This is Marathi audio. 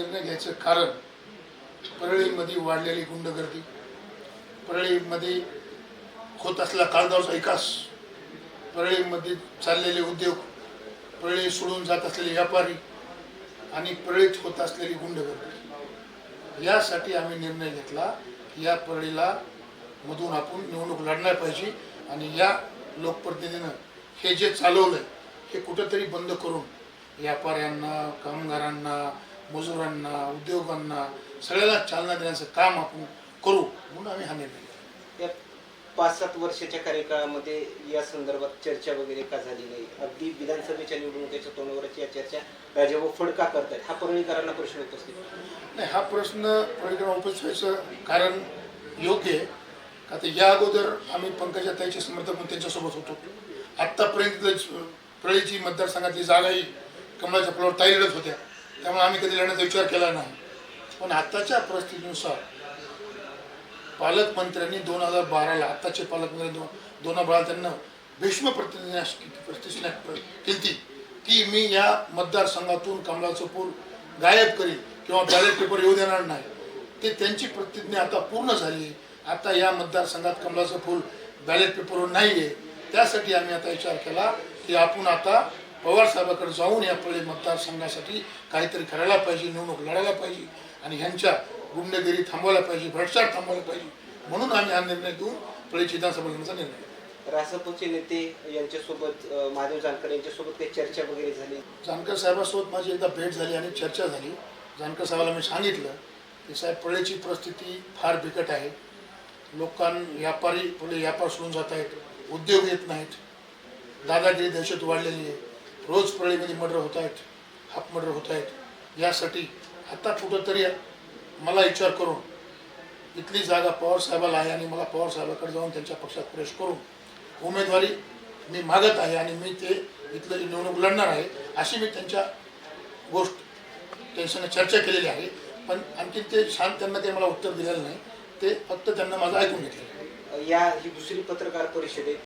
निर्णय घ्यायचं कारण परळीमध्ये वाढलेली गुंडगर्दी परळीमध्ये होत असला काळगावचा विकास परळीमध्ये चाललेले उद्योग परळी सोडून जात असलेले व्यापारी आणि परळीत होत असलेली गुंडगर्दी. यासाठी आम्ही निर्णय घेतला की या परळीला मधून आपण निवडणूक लढणार पाहिजे आणि या लोकप्रतिनिधीनं हे जे चालवलं हे कुठंतरी बंद करून व्यापाऱ्यांना कामगारांना मजुरांना उद्योगांना सगळ्याला चालना देण्याचं काम आपण करू म्हणून आम्ही हा निर्णय घेतला. या पाच सात वर्षाच्या कार्यकाळामध्ये या संदर्भात चर्चा वगैरे का झाली नाही? अगदी विधानसभेच्या निवडणुकीच्या तोंडावरच या चर्चा राजाभाऊ फडका करतायत. हा परळीकरांना प्रश्न उपस्थित. नाही हा प्रश्न परिक्रम उपस्थित कारण योग्य आहे. का तर या अगोदर आम्ही पंकजा ताईचे समर्थक म्हणून त्यांच्यासोबत होतो. आत्तापर्यंत प्रळीची मतदारसंघातली जागाही कमळाच्या फुलावर ताई लढत होत्या. त्यामुळे आम्ही कधी लढण्याचा विचार केला नाही. पण आत्ताच्या परिस्थितीनुसार पालकमंत्र्यांनी दोन हजार बाराला आत्ताचे पालकमंत्री दोन दोन हजार बारा त्यांना भीष्म प्रतिज्ञा प्रतिज्ञा केली की मी या मतदारसंघातून कमळाचं पूल गायब करील किंवा बॅलेट पेपर येऊ देणार नाही. ते त्यांची प्रतिज्ञा आता पूर्ण झाली. आता या मतदारसंघात कमलाचं फूल बॅलेट पेपरवर नाही आहे त्यासाठी आम्ही आता विचार केला की आपण आता पवार साहेबाकडे जाऊन या पळे मतदारसंघासाठी काहीतरी करायला पाहिजे निवडणूक लढायला पाहिजे आणि ह्यांच्या गुंडगिरी थांबवायला पाहिजे भ्रष्टाचार थांबवायला पाहिजे. म्हणून आम्ही हा निर्णय घेऊन पळीची विधानसभा घेण्याचा निर्णय. रासपचे नेते यांच्यासोबत महादेव जानकर यांच्यासोबत काही चर्चा वगैरे झाली? जानकर साहेबासोबत माझी एकदा भेट झाली आणि चर्चा झाली. जानकर साहेबाला मी सांगितलं की साहेब पळेची परिस्थिती फार बिकट आहे. लोकां व्यापारी पुढे व्यापार सोडून जात आहेत उद्योग येत नाहीत. दादागिरी दहशत वाढलेली आहे. रोज प्रळीमध्ये म्हणजे मर्डर होत आहेत हाफ मर्डर होत आहेत यासाठी आता कुठंतरी मला विचार करून इथली जागा पवारसाहेबाला आहे आणि मला पवारसाहेबाकडे जाऊन त्यांच्या पक्षात प्रवेश करून उमेदवारी मी मागत आहे आणि मी ते इथलं निवडणूक लढणार आहे अशी मी त्यांच्या गोष्ट त्यांच्यानं चर्चा केलेली आहे. पण आणखी ते शांत त्यांना ते मला उत्तर दिलेलं नाही. ते फक्त त्यांना माझं ऐकून घेतलं आहे. या ही दुसरी पत्रकार परिषदेत आहे